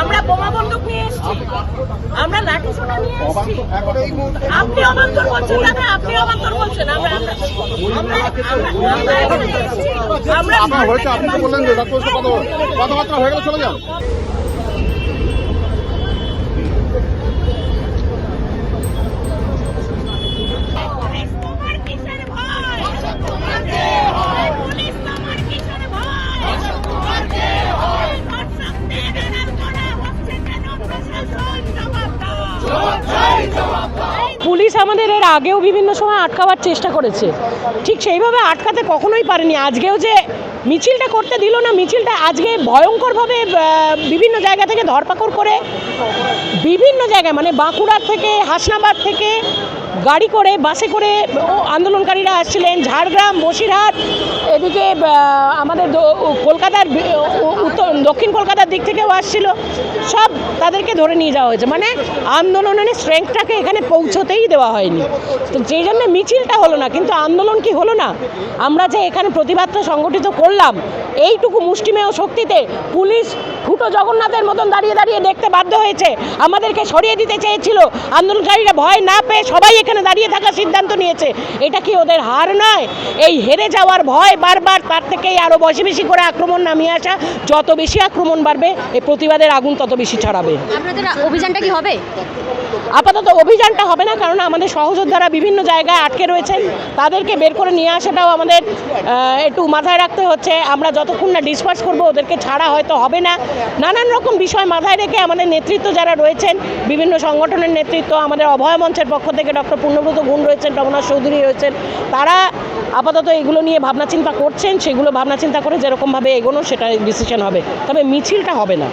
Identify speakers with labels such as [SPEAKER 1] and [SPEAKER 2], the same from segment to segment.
[SPEAKER 1] আমরা বোমা বন্দুক নিয়ে এসেছি। আমরা লাঠি সোনা নিয়ে এসেছি। আপনি অবান্তর বলছেন আপনি অবান্তর বলছেন। আমরা আমরা আমরা
[SPEAKER 2] কথাবার্তা হয়ে গেলে, চলে যান।
[SPEAKER 1] পুলিশ
[SPEAKER 3] আমাদের এর আগেও বিভিন্ন সময় আটকাবার চেষ্টা করেছে। ঠিক সেইভাবে আটকাতে কখনোই পারেনি। আজকেও যে মিছিলটা করতে দিল না, মিছিলটা আজকে ভয়ঙ্করভাবে বিভিন্ন জায়গা থেকে ধরপাকড় করে, বিভিন্ন জায়গায় মানে বাঁকুড়ার থেকে, হাসনাবাদ থেকে গাড়ি করে, বাসে করে আন্দোলনকারীরা আসছিলেন। ঝাড়গ্রাম, বসিরহাট, এদিকে আমাদের কলকাতার কলকাতার দিক থেকেও আসছিল, সব তাদেরকে ধরে নিয়ে যাওয়া হয়েছে। মানে আন্দোলনের স্ট্রেংথটাকে এখানে পৌঁছতেই দেওয়া হয়নি। তো যেই জন্য মিছিলটা হলো না, কিন্তু আন্দোলন কি হলো না? আমরা যে এখানে প্রতিবাদটা সংগঠিত করলাম, এইটুকু মুষ্টিমেয় শক্তিতে পুলিশ ফুটো জগন্নাথের মতন দাঁড়িয়ে দাঁড়িয়ে দেখতে বাধ্য হয়েছে। আমাদেরকে সরিয়ে দিতে চেয়েছিল। আন্দোলনকারীরা ভয় না পেয়ে সবাই এখানে দাঁড়িয়ে থাকার সিদ্ধান্ত নিয়েছে। এটা কি ওদের হার নয়? এই হেরে যাওয়ার ভয় বারবার তার থেকেই আরও বেশি বেশি করে আক্রমণ নামিয়ে আসা। যত বেশি আক্রমণ বাড়বে এই প্রতিবাদের আগুন তত বেশি ছড়াবে।
[SPEAKER 4] আপনাদের অভিযানটা কি হবে?
[SPEAKER 3] আপাতত অভিযানটা হবে না কারণ আমাদের সহযোদ্ধারা বিভিন্ন জায়গায় আটকে রয়েছেন তাদেরকে বের করে নিয়ে আসাটাও আমাদের একটু মাথায় রাখতে হচ্ছে। আমরা যতক্ষণ না ডিসপার্স করব ওদেরকে ছাড়া হয়তো হবে না। নানান রকম বিষয় মাথায় রেখে আমাদের নেতৃত্ব যারা রয়েছেন, বিভিন্ন সংগঠনের নেতৃত্ব, আমাদের অভয় মঞ্চের পক্ষ থেকে ডক্টর পূর্ণব্রত গুণ রয়েছেন রমনাথ চৌধুরী রয়েছেন, তারা আপাতত এগুলো নিয়ে ভাবনা চিন্তা করছেন, সেগুলো ভাবনা চিন্তা করে যেরকমভাবে এগোনো সেটা ডিসিশন হবে। তবে মিছিলটা হবে না।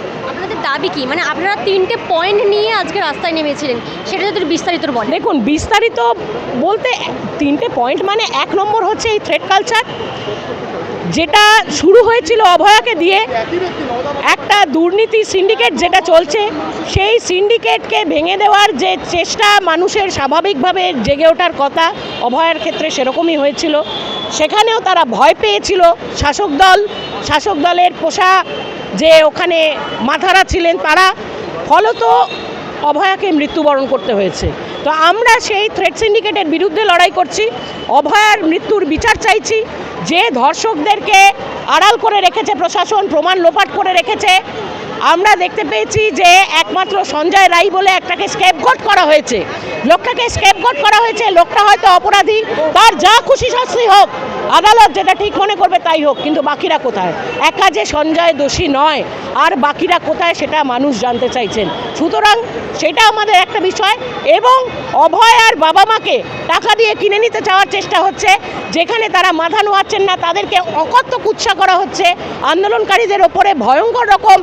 [SPEAKER 4] দাবি কি? মানে আপনারা তিনটে পয়েন্ট নিয়ে আজকে রাস্তায় নেমেছিলেন, সেটা যদি বিস্তারিত বলেন।
[SPEAKER 3] দেখুন, বিস্তারিত বলতে তিনটে পয়েন্ট মানে এক নম্বর হচ্ছে এই থ্রেড কালচার যেটা শুরু হয়েছিল অভয়াকে দিয়ে, একটা দুর্নীতি সিন্ডিকেট যেটা চলছে, সেই সিন্ডিকেটকে ভেঙে দেওয়ার যে চেষ্টা মানুষের স্বাভাবিকভাবে জেগে ওঠার কথা অভয়ার ক্ষেত্রে সেরকমই হয়েছিল। সেখানেও তারা ভয় পেয়েছিল। শাসক দল, শাসক দলের পোষা যে ওখানে মাথারা ছিলেন তারা, ফলত অভয়াকে মৃত্যুবরণ করতে হয়েছে। তো আমরা সেই থ্রেড সিন্ডিকেটের বিরুদ্ধে লড়াই করছি, অভয়ার মৃত্যুর বিচার চাইছি, যে ধর্ষকদেরকে আড়াল করে রেখেছে প্রশাসন, প্রমাণ লোপাট করে রেখেছে, আমরা দেখতে পেয়েছি যে একমাত্র সঞ্জয় রাই বলে একটাকে স্কেপগট করা হয়েছে। লোকটাকে স্কেপগট করা হয়েছে, লোকটা হয়তো অপরাধী, তার যা খুশি শাস্তি হোক আদালত যেটা ঠিক মনে করবে তাই হোক, কিন্তু বাকিরা কোথায়? একা যে সঞ্জয় দোষী নয়, আর বাকিরা কোথায় সেটা মানুষ জানতে চাইছেন। সুতরাং সেটা আমাদের একটা বিষয়, এবং অভয় আর বাবা মাকে টাকা দিয়ে কিনে নিতে চাওয়ার চেষ্টা হচ্ছে, যেখানে তারা মাথা নোয়াচ্ছেন না, তাদেরকে অকথ্য কুৎসা করা হচ্ছে। আন্দোলনকারীদের ওপরে ভয়ঙ্কর রকম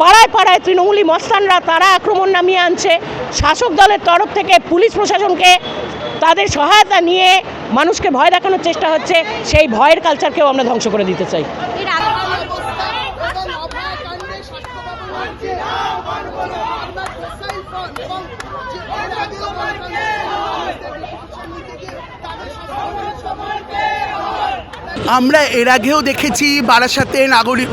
[SPEAKER 3] পাড়ায় পাড়ায় তৃণমূলী মস্তানরা তারা আক্রমণ নামিয়ে আনছে। শাসক দলের তরফ থেকে পুলিশ প্রশাসনকে তাদের সহায়তা নিয়ে মানুষকে ভয় দেখানোর চেষ্টা হচ্ছে, সেই ভয়ের কালচারকেও আমরা ধ্বংস করে দিতে চাই।
[SPEAKER 5] আমরা এর আগেও দেখেছি বারাসাতে নাগরিক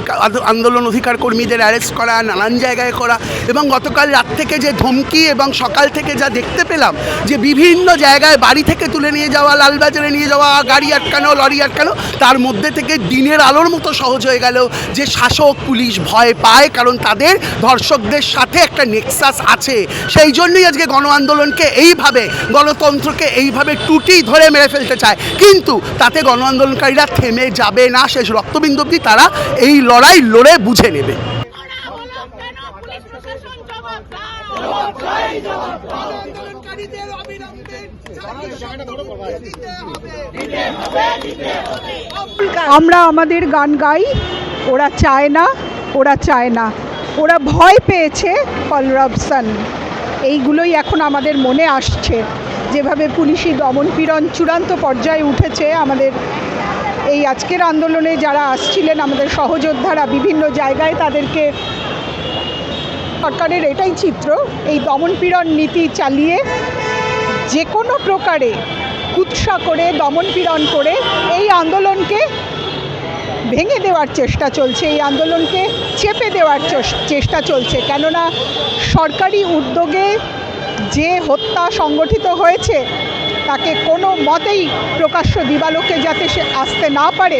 [SPEAKER 5] আন্দোলন অধিকার কর্মীদের অ্যারেস্ট করা, নানান জায়গায় করা এবং গতকাল রাত থেকে যে ধমকি এবং সকাল থেকে যা দেখতে পেলাম যে বিভিন্ন জায়গায় বাড়ি থেকে তুলে নিয়ে যাওয়া, লালবাজারে নিয়ে যাওয়া, গাড়ি আটকানো, লরি আটকানো, তার মধ্যে থেকে দিনের আলোর মতো সহজ হয়ে গেল যে শাসক, পুলিশ ভয় পায় কারণ তাদের ধর্ষকদের সাথে একটা নেক্সাস আছে। সেই জন্যই আজকে গণ আন্দোলনকে এইভাবে, গণতন্ত্রকে এইভাবে টুটি ধরে মেরে ফেলতে চায়। কিন্তু তাতে গণ আন্দোলনকারীরা থেমে যাবে না, শেষ রক্তবিন্দু অবধি তারা এই লড়াই লড়ে বুঝে নেবে।
[SPEAKER 6] আমরা আমাদের গান গাই, ওরা চায় না, ওরা চায় না। ওরা ভয় পেয়েছে কলরাপশন এইগুলোই এখন আমাদের মনে আসছে। যেভাবে পুলিশি দমনপীড়ন চূড়ান্ত পর্যায়ে উঠেছে আমাদের এই আজকের আন্দোলনে যারা আসছিলেন আমাদের সহযোদ্ধারা বিভিন্ন জায়গায় তাদেরকে সরকারের এটাই চিত্র, এই দমনপীড়ন নীতি চালিয়ে যে কোনো প্রকারে কুৎসা করে, দমনপীড়ন করে এই আন্দোলনকে ভেঙে দেওয়ার চেষ্টা চলছে, এই আন্দোলনকে চেপে দেওয়ার চেষ্টা চলছে। কেননা সরকারি উদ্যোগে যে হত্যা সংগঠিত হয়েছে তাকে কোনো মতেই প্রকাশ্য দিবালোকে যাতে সে আসতে না পারে,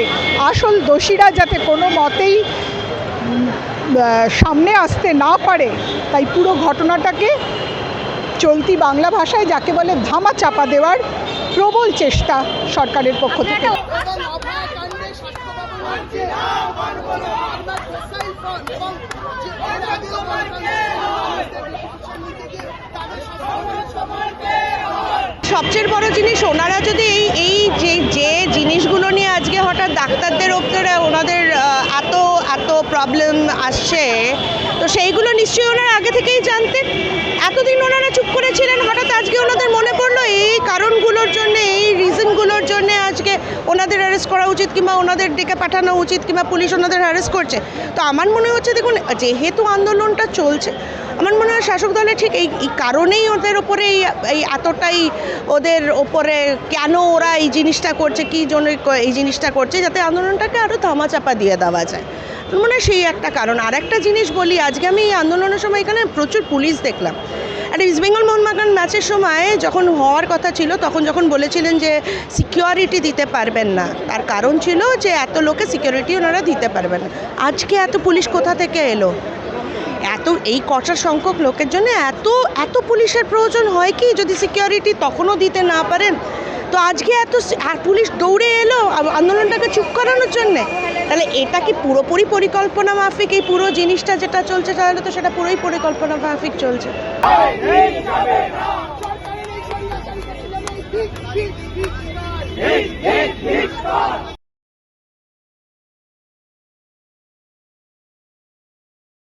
[SPEAKER 6] আসল দোষীরা যাতে কোনো মতেই সামনে আসতে না পারে, তাই পুরো ঘটনাটাকে চলতি বাংলা ভাষায় যাকে বলে ধামা চাপা দেওয়ার প্রবল চেষ্টা সরকারের পক্ষ থেকে।
[SPEAKER 7] সবচেয়ে বড় জিনিস, ওনারা যদি এই এই যে যে জিনিসগুলো নিয়ে আজকে হঠাৎ ডাক্তারদের ওপরে ওনাদের এত এত প্রবলেম আসছে, তো সেইগুলো নিশ্চয়ই ওনারা আগে থেকেই জানতেন? এতদিন ওনারা চুপ করেছিলেন হঠাৎ আজকে ওনাদের মনে পড়ল এই কারণগুলোর জন্য, এই রিজনগুলোর জন্য ওনাদের অ্যারেস্ট করা উচিত কিংবা ওনাদের ডেকে পাঠানো উচিত কিংবা পুলিশ ওনাদের অ্যারেস্ট করছে। তো আমার মনে হচ্ছে দেখুন, যেহেতু আন্দোলনটা চলছে, আমার মনে হয় শাসক দলের ঠিক এই এই কারণেই ওদের ওপরে এই এতটাই ওদের ওপরে কেন ওরা এই জিনিসটা করছে, কী জন্য এই জিনিসটা করছে, যাতে আন্দোলনটাকে আরও ধামাচাপা দিয়ে দেওয়া যায়। মনে হয় সেই একটা কারণ। আর একটা জিনিস বলি, আজকে আমি এই আন্দোলনের সময় এখানে প্রচুর পুলিশ দেখলাম। আর ইস্ট বেঙ্গল মোহনবাগান ম্যাচের সময় যখন হওয়ার কথা ছিল, তখন যখন বলেছিলেন যে সিকিউরিটি দিতে পারবেন না, তার কারণ ছিল যে এত লোকে সিকিউরিটি ওনারা দিতে পারবেন না। আজকে এত পুলিশ কোথা থেকে এলো? এত এই কটা সংখ্যক লোকের জন্য এত এত পুলিশের প্রয়োজন হয় কি যদি সিকিউরিটি তখনও দিতে না পারেন তো আজকে এত পুলিশ দৌড়ে এলো আন্দোলনটাকে চুপ করানোর জন্যে তাহলে এটা কি পুরোপুরি পরিকল্পনা মাফিক এই পুরো জিনিসটা যেটা চলছে তাহলে তো সেটা পুরোই পরিকল্পনা মাফিক চলছে